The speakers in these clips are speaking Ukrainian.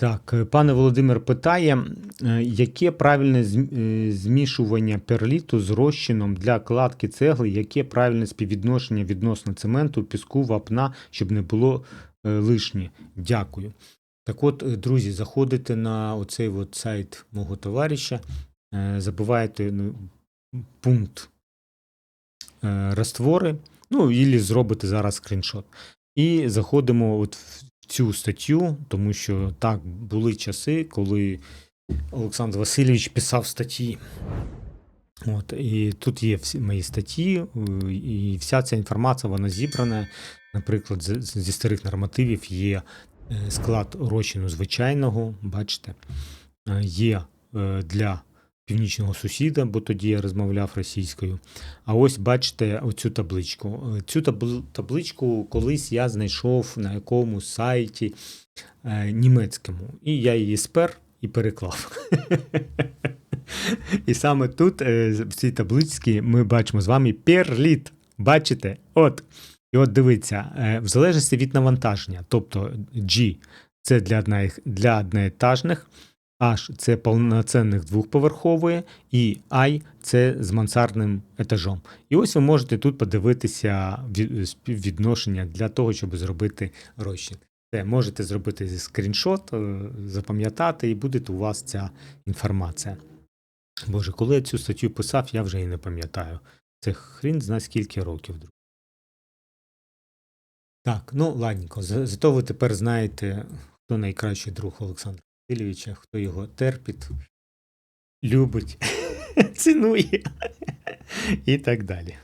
Так, е, пане Володимир питає, е, яке правильне е, змішування перліту з розчином для кладки цегли, яке правильне співвідношення відносно цементу, піску, вапна, щоб не було лишнє. Дякую. Так от, друзі, заходите на оцей от сайт мого товариша, е, забиваєте ну, пункт раствори, ну, і зробите зараз скріншот. І заходимо от в цю статтю, тому що так були часи, коли Олександр Васильович писав статті. От, і тут є всі мої статті, е, і вся ця інформація вона зібрана. Наприклад, зі старих нормативів є е, склад розчину звичайного, бачите, е, є для північного сусіда, бо тоді я розмовляв російською. А ось бачите оцю табличку. Е, Цю табличку колись я знайшов на якомусь сайті е, німецькому, і я її спер і переклав. І саме тут, е, в цій табличці, ми бачимо з вами перліт. Бачите? От. І от дивіться, в залежності від навантаження, тобто G це для, одна, для H це повноцінних двохповерхової, і I це з мансардним етажом. І ось ви можете тут подивитися від- співвідношення для того, щоб зробити розчин. Це можете зробити скріншот, е, запам'ятати, і буде у вас ця інформація. Боже, коли я цю статтю писав, я вже і не пам'ятаю. Це хрін зна скільки років. Так, ну ладненько. Зато ви тепер знаєте, хто найкращий друг Олександра Васильовича, хто його терпить, любить, цінує і так далі.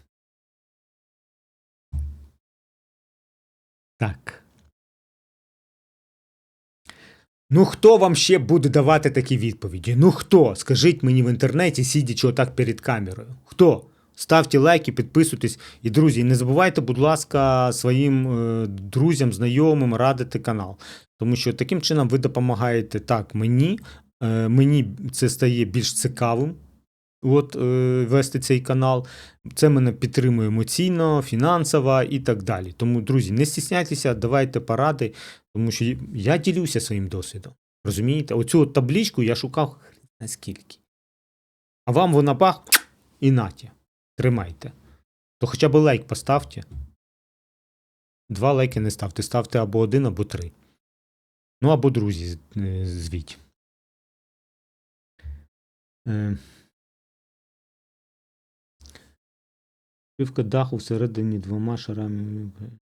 Так. Ну, хто вам ще буде давати такі відповіді? Ну хто? Скажіть мені в інтернеті, сидячи отак перед камерою. Хто? Ставте лайки, підписуйтесь. І, друзі, не забувайте, будь ласка, своїм е, друзям, знайомим радити канал. Тому що таким чином ви допомагаєте так мені. Е, мені це стає більш цікавим. От е, вести цей канал. Це мене підтримує емоційно, фінансово і так далі. Тому, друзі, не стісняйтеся, давайте поради, тому що я ділюся своїм досвідом. Розумієте? Оцю от табличку я шукав зна. А вам вона бах і наті. Тримайте. То хоча б лайк поставте. Два лайки не ставте. Ставте або один, або три. Ну, або друзі е, звіть. Е. Пивка даху всередині двома шарами.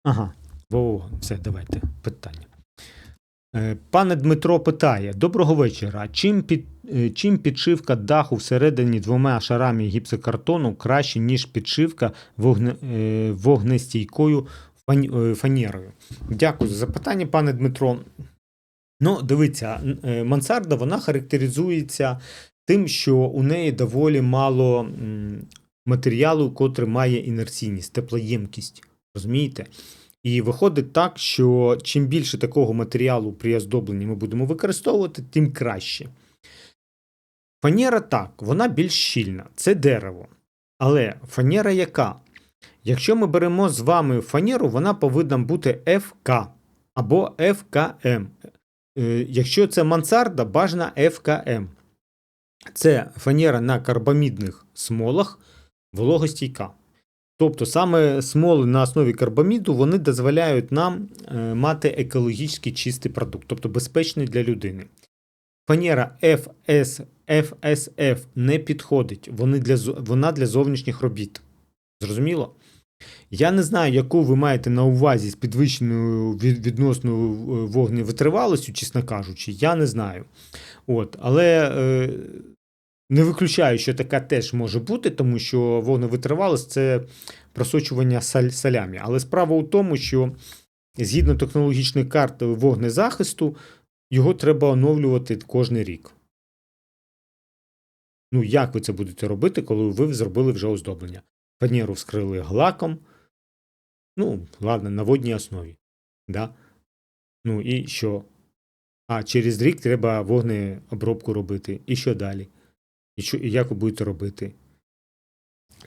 Ага, во, все, давайте. Питання. Е, Пане Дмитро питає: Доброго вечора. Чим, під, е, чим підшивка даху всередині двома шарами гіпсокартону краще, ніж підшивка вогне, е, вогнестійкою фан- фанерою? Дякую за запитання, пане Дмитро. Ну, дивіться, мансарда вона характеризується тим, що у неї доволі мало матеріалу, котрий має інерційність, теплоємкість. Розумієте? І виходить так, що чим більше такого матеріалу при оздобленні ми будемо використовувати, тим краще. Фанера так, вона більш щільна, це дерево. Але фанера яка? Якщо ми беремо з вами фанеру, вона повинна бути FK або FKM. Е, Якщо це мансарда, бажана FKM. Це фанера на карбамідних смолах вологостійка. Тобто саме смоли на основі карбаміду вони дозволяють нам е, мати екологічно чистий продукт, тобто безпечний для людини. Фанера FS, FSF не підходить, вони для, вона для зовнішніх робіт. Зрозуміло? Я не знаю, яку ви маєте на увазі з підвищеною відносною е, вогневитривалістю, чесно кажучи, я не знаю. От, але е, не виключаю, що така теж може бути, тому що вогневитривалість це просочування салямі. Але справа у тому, що згідно технологічної карти вогнезахисту, його треба оновлювати кожен рік. Ну, як ви це будете робити, коли ви зробили вже оздоблення? Фанеру вскрили глаком. Ну, ладно, на водній основі. Да? Ну і що? А через рік треба вогнеобробку робити. І що далі? І, що, і як ви будете робити?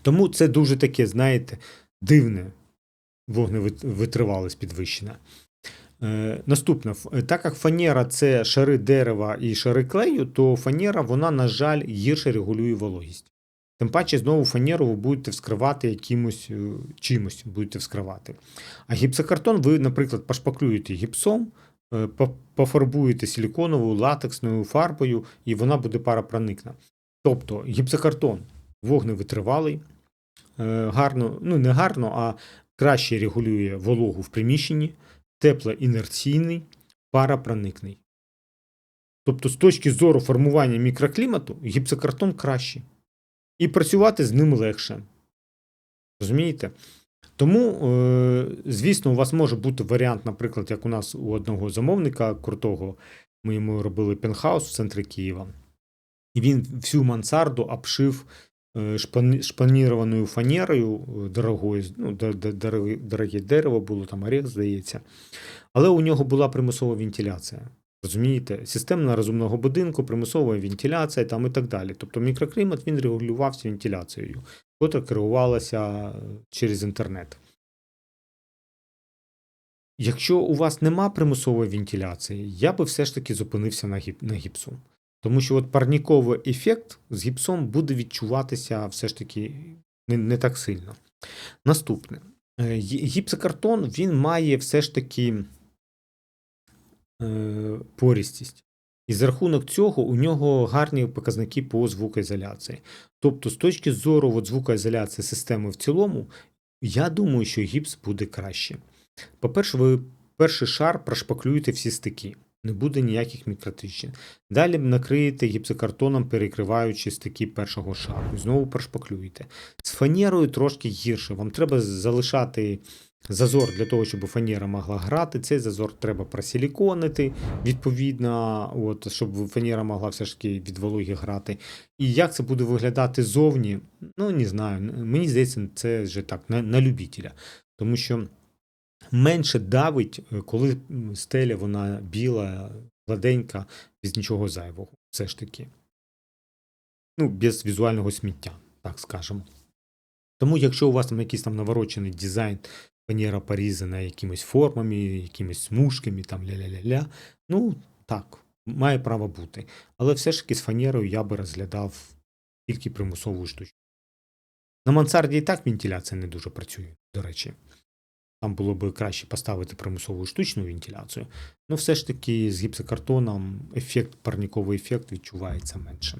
Тому це дуже таке, знаєте, дивне вогневитривалість підвищена. Е, наступне, е, так як фанера це шари дерева і шари клею, то фанера, вона, на жаль, гірше регулює вологість. Тим паче, знову фанеру ви будете вскривати якимось е, чимось, будете вскривати. А гіпсокартон ви, наприклад, пошпаклюєте гіпсом, е, пофарбуєте силіконовою латексною фарбою, і вона буде паропроникна. Тобто гіпсокартон вогневитривалий, е, гарно, ну не гарно, а краще регулює вологу в приміщенні, теплоінерційний, паропроникний. Тобто, з точки зору формування мікроклімату, гіпсокартон кращий. І працювати з ним легше. Розумієте? Тому, е, звісно, у вас може бути варіант, наприклад, як у нас у одного замовника крутого, ми йому робили пентхаус в центрі Києва. І він всю мансарду обшив е, шпані- шпанірованою фанерою е, дорогою, ну, дороге, дерево було, там орех, здається. Але у нього була примусова вентиляція. Розумієте, системна розумного будинку, примусова вентиляція там і так далі. Тобто мікроклімат він регулювався вентиляцією, котра керувалася е, через інтернет. Якщо у вас нема примусової вентиляції, я би все ж таки зупинився на гіпсу. Тому що от парніковий ефект з гіпсом буде відчуватися все ж таки не, не так сильно. Наступне. Е, Гіпсокартон він має все ж таки е, порістість. І за рахунок цього у нього гарні показники по звукоізоляції. Тобто, з точки зору от, звукоізоляції системи в цілому, я думаю, що гіпс буде краще. По-перше, ви перший шар прошпаклюєте всі стики, не буде ніяких мікротріщин. Далі накриєте гіпсокартоном, перекриваючи стики першого шару. Знову прошпаклюєте. З фанерою трошки гірше. Вам треба залишати зазор для того, щоб фанера могла грати. Цей зазор треба просиліконити, відповідно, от, щоб фанера могла все ж таки від вологи грати. І як це буде виглядати зовні, ну не знаю. Мені здається, це вже так, на, на любителя. Тому що менше давить, е, коли стеля вона біла, гладенька, без нічого зайвого. Все ж таки. Ну, без візуального сміття, так скажемо. Тому, якщо у вас там якийсь там наворочений дизайн, фанера порізана якимись формами, якимись смужками, там ля-ля-ля-ля, ну так, має право бути. Але все ж таки з фанерою я би розглядав тільки примусову штучку. На мансарді і так вентиляція не дуже працює, до речі. Там було би краще поставити примусову штучну вентиляцію, але все ж таки з гіпсокартоном ефект, парніковий ефект відчувається менше.